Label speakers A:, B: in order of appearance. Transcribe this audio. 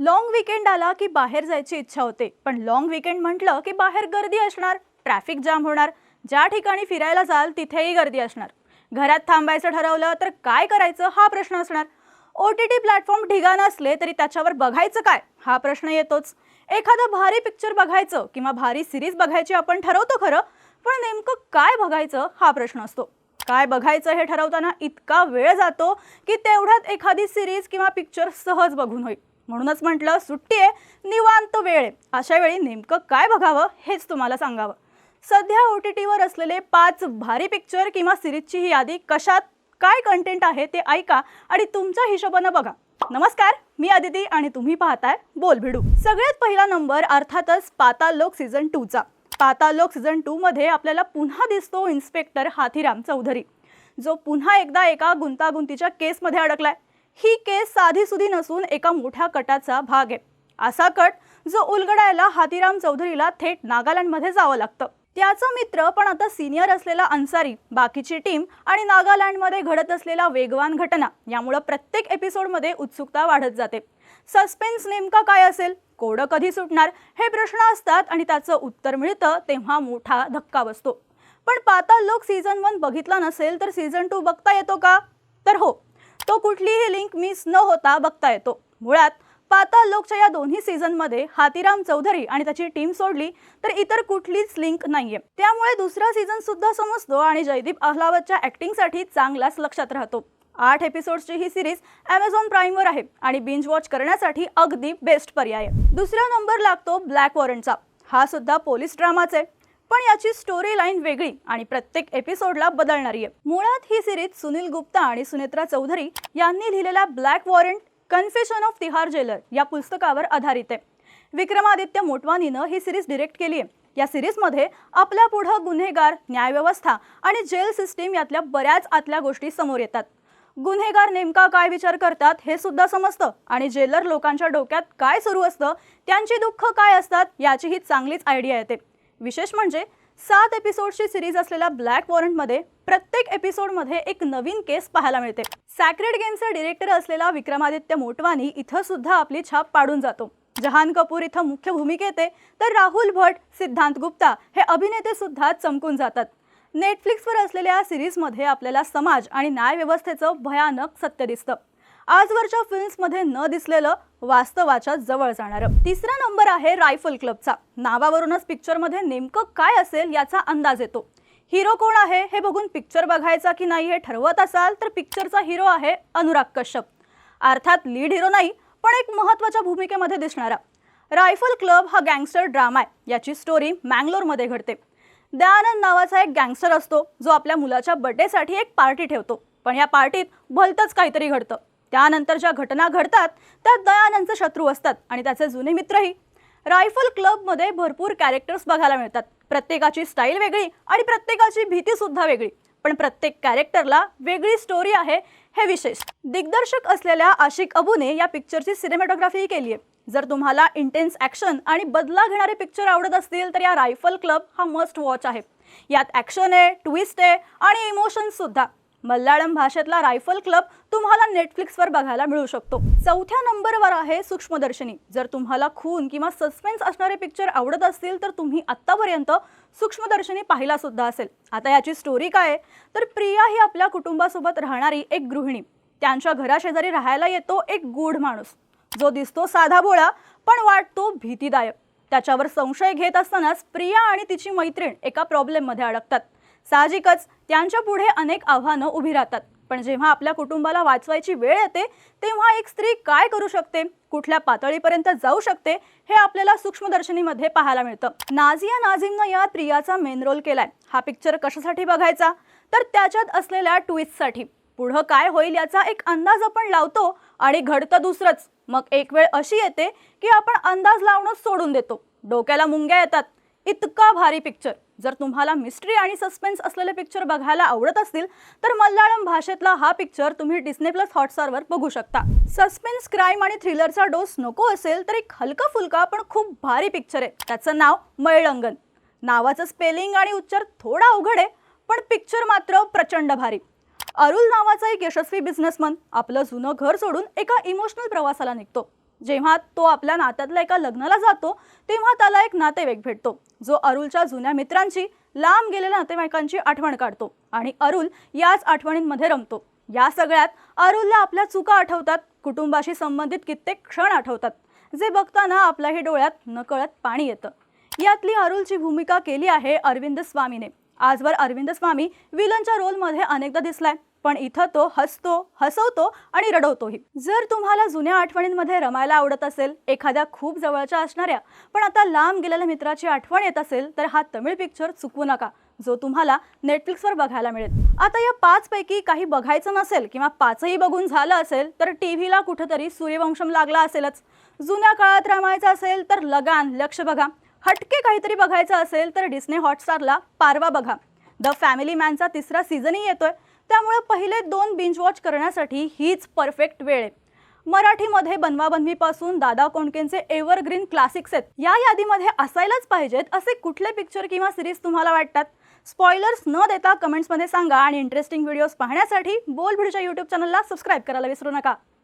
A: Long weekend आला की बाहेर जायची इच्छा होते. पण लॉंग विकेंड म्हटलं की बाहेर गर्दी असणार. ट्रॅफिक जाम होणार. ज्या ठिकाणी फिरायला जाल तिथेही गर्दी असणार. घरात थांबायचं ठरवलं तर काय करायचं हा प्रश्न असणार. ओ टी टी प्लॅटफॉर्म ढिगा नसले तरी त्याच्यावर बघायचं काय? हा प्रश्न येतोच. एखादं भारी पिक्चर बघायचं किंवा भारी सिरीज बघायची आपण ठरवतो खरं पण नेमकं काय बघायचं हा प्रश्न असतो. काय बघायचं हे ठरवताना इतका वेळ जातो की तेवढ्यात एखादी सिरीज किंवा पिक्चर सहज बघून होईल. म्हणूनच म्हटलं सुट्टी आहे निवांत वेळ आहे. अशा वेळी नेमकं काय बघावं हेच तुम्हाला सांगावं. सध्या ओ टी टीवर असलेले पाच भारी पिक्चर किंवा सिरीजची ही यादी कशात काय कंटेंट आहे ते ऐका आणि तुमच्या हिशोबानं बघा. नमस्कार मी आदिती आणि तुम्ही पाहताय बोल भिडू सगळ्यात पहिला नंबर अर्थातच पाताल लोक सीझन टूचा पाताल लोक सीझन टूमध्ये आपल्याला पुन्हा दिसतो इन्स्पेक्टर हाथीराम चौधरी जो पुन्हा एकदा एका गुंतागुंतीच्या केसमध्ये अडकलाय. ही केस साधी सुधी नसून एका मोठ्या कटाचा भाग आहे. असा कट जो उलगडायला हातीराम चौधरीला थेट नागालँडमध्ये जावं लागतं. त्याचा मित्र पण आता सिनियर असलेला अन्सारी बाकीची टीम आणि नागालँडमध्ये घडत असलेल्या वेगवान घटना यामुळं प्रत्येक एपिसोडमध्ये उत्सुकता वाढत जाते. सस्पेन्स नेमका काय असेल? कोडं कधी सुटणार? हे प्रश्न असतात आणि त्याचं उत्तर मिळतं तेव्हा मोठा धक्का बसतो. पण पाताल लोक सीझन वन बघितला नसेल तर सीझन टू बघता येतो का? तर हो तो कुठलीही लिंक मिस न होता बघता येतो. मुळात पाताल लोकच्या या दोन्ही सीझनमध्ये हातीराम चौधरी आणि त्याची टीम सोडली तर इतर कुठलीच लिंक नाहीये. त्यामुळे दुसरा सीझन सुद्धा समजतो आणि जयदीप अहलावतच्या ॲक्टिंगसाठी चांगलाच लक्षात राहतो. आठ एपिसोड्सची ही सिरीज अमेझॉन प्राईमवर आहे आणि बिंज वॉच करण्यासाठी अगदी बेस्ट पर्याय दुसरा नंबर लागतो ब्लॅक वॉरंटचा हा सुद्धा पोलीस ड्रामाच आहे. पण याची स्टोरी लाईन वेगळी आणि प्रत्येक एपिसोडला बदलणारी आहे. मुळात ही सिरीज सुनील गुप्ता आणि सुनेत्रा चौधरी यांनी लिहिलेल्या black warrant confession of Tihar jailer या पुस्तकावर आधारित आहे. विक्रमादित्य मोटवानीनं ही सिरीज डिरेक्ट केली आहे. या सिरीजमध्ये आपल्या पुढं गुन्हेगार न्यायव्यवस्था आणि जेल सिस्टीम यातल्या बऱ्याच आतल्या गोष्टी समोर येतात. गुन्हेगार नेमका काय विचार करतात हे सुद्धा समजतं आणि जेलर लोकांच्या डोक्यात काय सुरू असतं त्यांची दुःख काय असतात याचीही चांगलीच आयडिया येते. विशेष म्हणजे सात एपिसोडची सिरीज असलेल्या ब्लॅक वॉरंटमध्ये प्रत्येक एपिसोडमध्ये एक नवीन केस पाहायला मिळते. सॅक्रेड गेमचा डिरेक्टर असलेला विक्रमादित्य मोटवानी इथं सुद्धा आपली छाप पाडून जातो. जहान कपूर इथं मुख्य भूमिकेत आहे तर राहुल भट सिद्धांत गुप्ता हे अभिनेते सुद्धा चमकून जातात. नेटफ्लिक्सवर असलेल्या सिरीजमध्ये आपल्याला समाज आणि न्यायव्यवस्थेचं भयानक सत्य दिसतं. आजवरच्या फिल्म्समध्ये न दिसलेलं वास्तवाच्या जवळ जाणारं. तिसरा नंबर आहे रायफल क्लबचा. नावावरूनच पिक्चरमध्ये नेमकं काय असेल याचा अंदाज येतो. हिरो कोण आहे हे बघून पिक्चर बघायचा की नाही हे ठरवत असाल तर पिक्चरचा हिरो आहे अनुराग कश्यप. अर्थात लीड हिरो नाही पण एक महत्त्वाच्या भूमिकेमध्ये दिसणारा. रायफल क्लब हा गँगस्टर ड्रामा आहे. याची स्टोरी मँगलोरमध्ये घडते. दयानंद नावाचा एक गँगस्टर असतो जो आपल्या मुलाच्या बर्थडेसाठी एक पार्टी ठेवतो. पण या पार्टीत भलतंच काहीतरी घडतं. त्यानंतर ज्या घटना घडतात त्यात दयानंदचे शत्रू असतात आणि त्याचे जुने मित्रही. रायफल क्लबमध्ये भरपूर कॅरेक्टर्स बघायला मिळतात. प्रत्येकाची स्टाईल वेगळी आणि प्रत्येकाची भीतीसुद्धा वेगळी. पण प्रत्येक कॅरेक्टरला वेगळी स्टोरी आहे हे विशेष. दिग्दर्शक असलेल्या आशिक अबूने या पिक्चरची सिनेमॅटोग्राफी केली आहे जर तुम्हाला इंटेन्स ॲक्शन आणि बदला घेणारे पिक्चर आवडत असतील तर या रायफल क्लब हा मस्ट वॉच आहे. यात ॲक्शन आहे ट्विस्ट आहे आणि इमोशन्ससुद्धा मल्याळम भाषेतला रायफल क्लब तुम्हाला नेटफ्लिक्सवर बघायला मिळू शकतो. चौथ्या नंबरवर आहे सूक्ष्मदर्शनी. जर तुम्हाला खून किंवा सस्पेन्स असणारे पिक्चर आवडत असतील तर तुम्ही आत्तापर्यंत सूक्ष्मदर्शनी पाहिला सुद्धा असेल. आता याची स्टोरी काय तर प्रिया ही आपल्या कुटुंबासोबत राहणारी एक गृहिणी. त्यांच्या घराशेजारी राहायला येतो एक गूढ माणूस. जो दिसतो साधा भोळा पण वाटतो भीतीदायक. त्याच्यावर संशय घेत असतानाच प्रिया आणि तिची मैत्रीण एका प्रॉब्लेममध्ये अडकतात. साहजिकच त्यांच्या पुढे अनेक आव्हानं उभी राहतात. पण जेव्हा आपल्या कुटुंबाला वाचवायची वेळ येते तेव्हा एक स्त्री काय करू शकते? कुठल्या पातळीपर्यंत जाऊ शकते? हे आपल्याला सूक्ष्मदर्शनीमध्ये पाहायला मिळतं. नाझिया नाझीमनं या प्रियाचा मेन रोल केलाय. हा पिक्चर कशासाठी बघायचा? तर त्याच्यात असलेल्या ट्विस्टसाठी पुढं काय होईल याचा एक अंदाज आपण लावतो आणि घडतं दुसरंच. मग एक वेळ अशी येते की आपण अंदाज लावणं सोडून देतो. डोक्याला मुंग्या येतात. इतका भारी पिक्चर जर तुम्हाला मिस्ट्री आणि सस्पेन्स असलेले पिक्चर बघायला आवडत असतील तर मल्याळम भाषेतला हा पिक्चर तुम्ही डिस्ने प्लस हॉटस्टारवर बघू शकता. सस्पेन्स क्राईम आणि थ्रिलरचा डोस नको असेल तर एक हलका फुलका पण खूप भारी पिक्चर आहे. त्याचं नाव मैळंगन नावाचं स्पेलिंग आणि उच्चार थोडा अवघड आहे पण पिक्चर मात्र प्रचंड भारी. अरुल नावाचा एक यशस्वी बिझनेसमन आपलं जुनं घर सोडून एका इमोशनल प्रवासाला निघतो. जेव्हा तो आपल्या नात्यातल्या एका लग्नाला जातो तेव्हा त्याला एक नातेवाईक भेटतो. जो अरुलच्या जुन्या मित्रांची लांब गेलेल्या नातेवाईकांची आठवण काढतो आणि अरुल याच आठवणींमध्ये रमतो. या सगळ्यात अरुलला आपल्या चुका आठवतात कुटुंबाशी संबंधित कित्येक क्षण आठवतात जे बघताना आपल्याही डोळ्यात नकळत पाणी येतं. यातली अरुलची भूमिका केली आहे अरविंद स्वामीने. आजवर अरविंद स्वामी विलनच्या रोलमध्ये अनेकदा दिसलाय. पण इथं तो हसतो हसवतो आणि रडवतोही. जर तुम्हाला जुन्या आठवणींमध्ये रमायला आवडत असेल एखाद्या खूप जवळच्या असणाऱ्या पण आता लांब गेलेल्या मित्राची आठवण येत असेल तर हा तमिळ पिक्चर चुकवू नका जो तुम्हाला नेटफ्लिक्सवर बघायला मिळेल. आता या पाचपैकी काही बघायचं नसेल किंवा पाचही बघून झालं असेल तर टीव्हीला कुठंतरी सूर्यवंशम लागला असेलच. जुन्या काळात रमायचं असेल तर लगान लक्ष बघा. हटके काहीतरी बघायचं असेल तर डिस्ने हॉटस्टारला पारवा बघा. द फॅमिली मॅनचा तिसरा सीझनही येतोय. त्यामुळे पहिले दोन बिंज वॉच करण्यासाठी हीच परफेक्ट वेळ आहे. मराठीमध्ये बनवाबनवीपासून दादा कोंडकेंचे एव्हरग्रीन क्लासिक्स आहेत. या यादीमध्ये असायलाच पाहिजेत असे कुठले पिक्चर किंवा सिरीज तुम्हाला वाटतात? स्पॉयलर्स न देता कमेंट्समध्ये सांगा आणि इंटरेस्टिंग व्हिडिओज पाहण्यासाठी बोल भिडच्या यूट्यूब चॅनलला सबस्क्राईब करायला विसरू नका.